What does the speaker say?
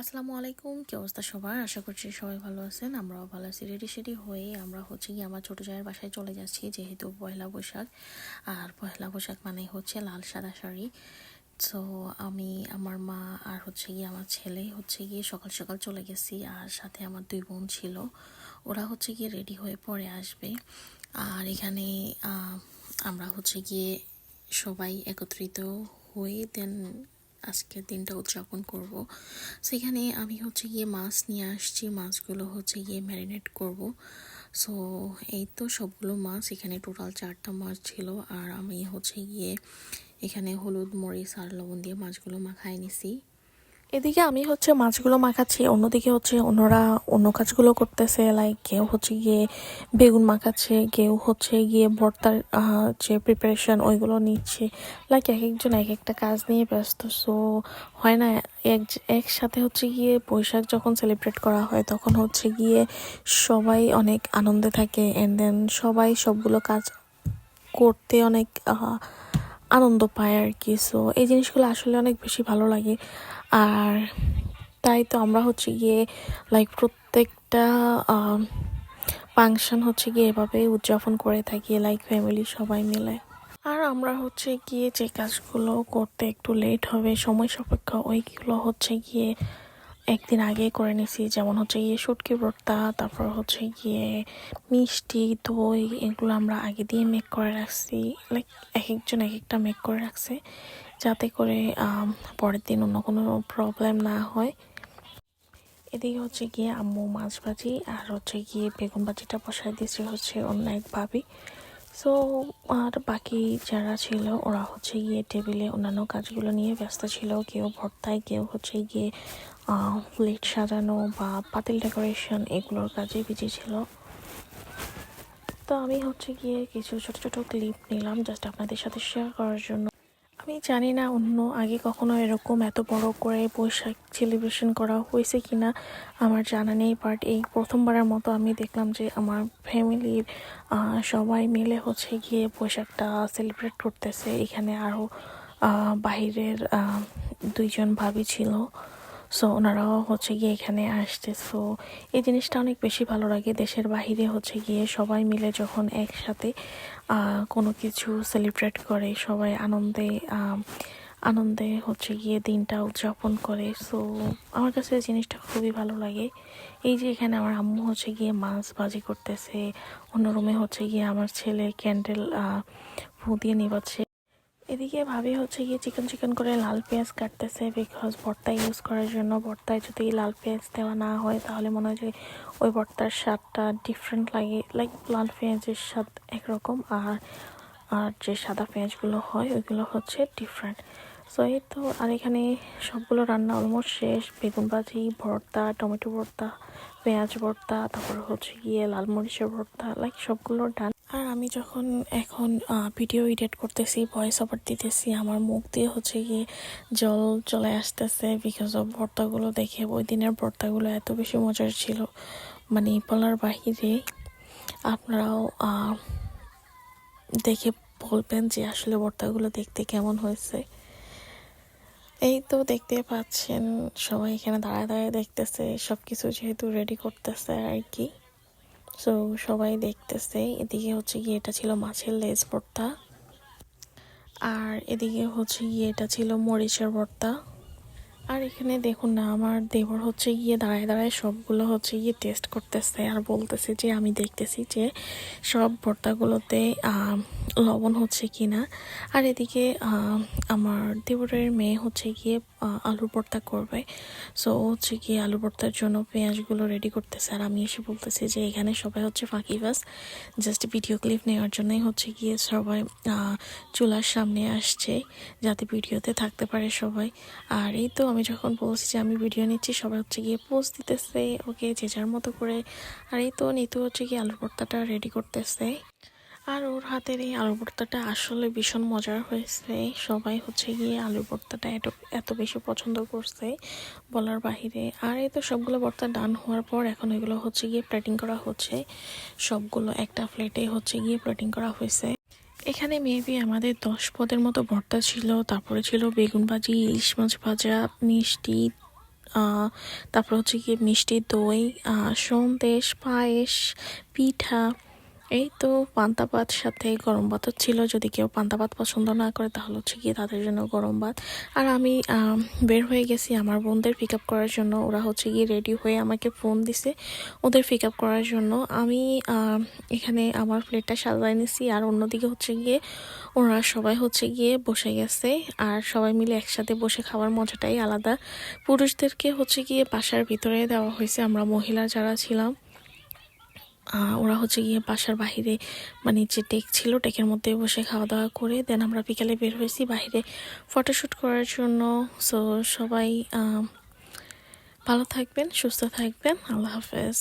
আসসালামু আলাইকুম, কি অবস্থা সবার? আশা করছি সবাই ভালো আছেন, আমরাও ভালো আছি। রেডি সেডি হয়ে আমরা হচ্ছে কি আমার ছোটো জায়ের বাসায় চলে যাচ্ছি, যেহেতু পয়লা বৈশাখ। আর পয়লা বৈশাখ মানে হচ্ছে লাল সাদা শাড়ি। তো আমি, আমার মা আর হচ্ছে গিয়ে আমার ছেলে হচ্ছে গিয়ে সকাল সকাল চলে গেছি, আর সাথে আমার দুই বোন ছিল। ওরা হচ্ছে গিয়ে রেডি হয়ে পরে আসবে। আর এখানে আমরা হচ্ছে গিয়ে সবাই একত্রিত হয়ে দেন আজকের দিনটা উদযাপন করব। সেখানে আমি হচ্ছে গিয়ে মাছ নিয়ে আসছি। মাছগুলো হচ্ছে গিয়ে ম্যারিনেট করব। সো এই তো সবগুলো মাছ, এখানে টোটাল চারটা মাছ ছিল। আর আমি হচ্ছে গিয়ে এখানে হলুদ, মরিচ আর লবণ দিয়ে মাছগুলো মাখায় নিছি। এদিকে আমি হচ্ছে মাছগুলো মাখাচ্ছি, অন্যদিকে হচ্ছে অন্যরা অন্য কাজগুলো করতেছে লাইক কেউ হচ্ছে গিয়ে বেগুন মাখাচ্ছে, কেউ হচ্ছে গিয়ে ভর্তার যে প্রিপারেশন ওইগুলো নিচ্ছে। লাইক এক একজন এক একটা কাজ নিয়ে ব্যস্ত সো হয় না, এক, একসাথে হচ্ছে গিয়ে বৈশাখ যখন সেলিব্রেট করা হয়, তখন হচ্ছে গিয়ে সবাই অনেক আনন্দে থাকে অ্যান্ড দেন সবাই সবগুলো কাজ করতে অনেক আনন্দ পায় আর কি। সো এই জিনিসগুলো আসলে অনেক বেশি ভালো লাগে। আর তাই তো আমরা হচ্ছে গিয়ে লাইক প্রত্যেকটা ফাংশন হচ্ছে গিয়ে এভাবে উদযাপন করে থাকি লাইক ফ্যামিলি সবাই মিলে। আর আমরা হচ্ছে গিয়ে যে কাজগুলো করতে একটু লেট হবে, সময় সাপেক্ষ, ওইগুলো হচ্ছে গিয়ে একদিন আগে করে নিছি। যেমন হচ্ছে গিয়ে শুটকি ভর্তা, তারপর হচ্ছে গিয়ে মিষ্টি, দই, এগুলো আমরা আগে দিয়ে মেক করে রাখছি। লাইক এক একজন এক একটা মেক করে রাখছে। যাতে করে পরের দিন অন্য কোনো প্রবলেম না হয়। এদিকে হচ্ছে গিয়ে আম্মু মাছ ভাজি, আর হচ্ছে গিয়ে বেগুন ভাজিটা বসাই দিয়েছে হচ্ছে অন্য এক ভাবি। সো আর বাকি যারা ছিল, ওরা হচ্ছে গিয়ে টেবিলে অন্যান্য কাজগুলো নিয়ে ব্যস্ত ছিল। কেউ ভর্তায়, কেউ হচ্ছে গিয়ে প্লেট সাজানো বা পাতিল ডেকোরেশন এগুলোর কাজে বিজি ছিল। তো আমি হচ্ছে গিয়ে কিছু ছোট ছোট ক্লিপ নিলাম জাস্ট আপনাদের সাথে শেয়ার করার জন্য। আমি জানি না অন্য আগে কখনো এরকম এত বড় করে বৈশাখ সেলিব্রেশন করা হয়েছে কিনা, আমার জানা নেই বাট এই প্রথমবারের মতো আমি দেখলাম যে আমার ফ্যামিলির সবাই মিলে হচ্ছে গিয়ে বৈশাখটা সেলিব্রেট করতেছে। এখানে আরও বাহিরের দুইজন ভাবি ছিল। সো ওনারাও হচ্ছে গিয়ে এখানে আসছে। সো এই জিনিসটা অনেক বেশি ভালো লাগে। দেশের বাহিরে হচ্ছে গিয়ে সবাই মিলে যখন একসাথে কোনো কিছু সেলিব্রেট করে, সবাই আনন্দে আনন্দে হচ্ছে গিয়ে দিনটা উদযাপন করে। সো আমার কাছে জিনিসটা খুবই ভালো লাগে। এই যে এখানে আমার আম্মু হচ্ছে গিয়ে মাছ ভাজি করতেছে, অন্য রুমে হচ্ছে গিয়ে আমার ছেলে ক্যান্ডেল ফু দিয়ে নিবাচ্ছে। এদিকে ভাবি হচ্ছে গিয়ে চিকেন চিকেন করে লাল পেঁয়াজ কাটতেছে বিকজ ভর্তা ইউজ করার জন্য। ভর্তায় যদি লাল পেঁয়াজ দেওয়া না হয়, তাহলে মনে হয় যে ওই ভর্তার স্বাদটা ডিফারেন্ট লাগে। লাইক লাল পেঁয়াজের স্বাদ একরকম আর আর যে সাদা পেঁয়াজগুলো হয়, ওইগুলো হচ্ছে ডিফারেন্ট সো এই তো, আর এখানে সবগুলো রান্না অলমোস্ট শেষ। বেগুন ভাজি, ভর্তা, টমেটো ভর্তা, পেঁয়াজ ভর্তা, তারপর হচ্ছে গিয়ে লাল মরিচের ভর্তা লাইক সবগুলো ডান আমি যখন এখন ভিডিও এডিট করতেছি ভয়েস ওভার দিতেছি, আমার মুখ দিয়ে হচ্ছে গিয়ে জল চলে আসতেছে বিকজ অফ ভর্তাগুলো দেখে। ওই দিনের ভর্তাগুলো এত বেশি মজার ছিল। মানে বলার বাহিরে আপনারাও দেখে বলবেন যে আসলে ভর্তাগুলো দেখতে কেমন হয়েছে। এই তো দেখতে পাচ্ছেন, সবাই এখানে দাঁড়ায় দাঁড়ায় দেখতেছে সব কিছু যেহেতু রেডি করতেছে আর কি। সো সবাই দেখতেছে। এদিকে হচ্ছে গিয়ে এটা ছিল মাছের লেজ ভর্তা। আর এদিকে হচ্ছে গিয়ে এটা ছিল মরিচের ভর্তা। আর এখানে দেখুন না, আমার দেবর হচ্ছে গিয়ে দাঁড়ায় দাঁড়ায় সবগুলো হচ্ছে গিয়ে টেস্ট করতেছে আর বলতেছে যে, আমি দেখতেছি যে সব ভর্তাগুলোতে লবণ হচ্ছে কি না আর এদিকে আমার দেবরের মেয়ে হচ্ছে গিয়ে আলুর ভর্তা করবে। সো হচ্ছে গিয়ে আলু ভর্তার জন্য পেঁয়াজগুলো রেডি করতেছে। আর আমি এসে বলতেছি যে, এখানে সবাই হচ্ছে ফাঁকিবাস জাস্ট ভিডিও ক্লিপ নেওয়ার জন্যই হচ্ছে গিয়ে সবাই চুলার সামনে আসছে, যাতে ভিডিওতে থাকতে পারে সবাই। আর এই তো আমি যখন বলছি যে আমি ভিডিও নিচ্ছি, সবাই হচ্ছে গিয়ে পোস্ট দিতেছে, ওকে যে যার মতো করে। আর এই তো নিতু হচ্ছে গিয়ে আলু ভর্তাটা রেডি করতেছে। আর ওর হাতের এই আলু ভর্তাটা আসলে ভীষণ মজার হয়েছে। সবাই হচ্ছে গিয়ে আলু ভর্তাটা এত এত বেশি পছন্দ করছে বলার বাহিরে। আর এই তো সবগুলো ভর্তা ডান হওয়ার পর এখন এগুলো হচ্ছে গিয়ে প্লেটিং করা হচ্ছে। সবগুলো একটা প্লেটে হচ্ছে গিয়ে প্লেটিং করা হয়েছে। এখানে মেবি আমাদের দশ পদের মতো ভর্তা ছিল, তারপরে ছিল বেগুন ভাজি, ইলিশ মাছ ভাজা, মিষ্টি তারপরে হচ্ছে গিয়ে মিষ্টি দই সন্দেশ, পায়েস, পিঠা এই তো পান্তা ভাত সাথে গরম ভাতও ছিল, যদি কেউ পান্তা ভাত পছন্দ না করে তাহলে হচ্ছে গিয়ে তাদের জন্য গরম ভাত। আর আমি বের হয়ে গেছি আমার বোনদের পিক আপ করার জন্য, ওরা হচ্ছে গিয়ে রেডি হয়ে আমাকে ফোন দিছে ওদের পিক আপ করার জন্য। আমি এখানে আমার প্লেটটা সাজাই নিছি আর অন্যদিকে হচ্ছে গিয়ে ওরা সবাই হচ্ছে গিয়ে বসে গেছে আর সবাই মিলে একসাথে বসে খাওয়ার মজাটাই আলাদা। পুরুষদেরকে হচ্ছে গিয়ে বাসার ভিতরে দেওয়া হয়েছে, আমরা মহিলা যারা ছিলাম। ওরা হচ্ছে গিয়ে বাসার বাহিরে মানে যে টেক ছিল টেকের মধ্যে বসে খাওয়া দাওয়া করে দেন আমরা বিকালে বের হয়েছি বাহিরে ফটোশ্যুট করার জন্য। সো সবাই ভালো থাকবেন, সুস্থ থাকবেন, আল্লাহ হাফেজ।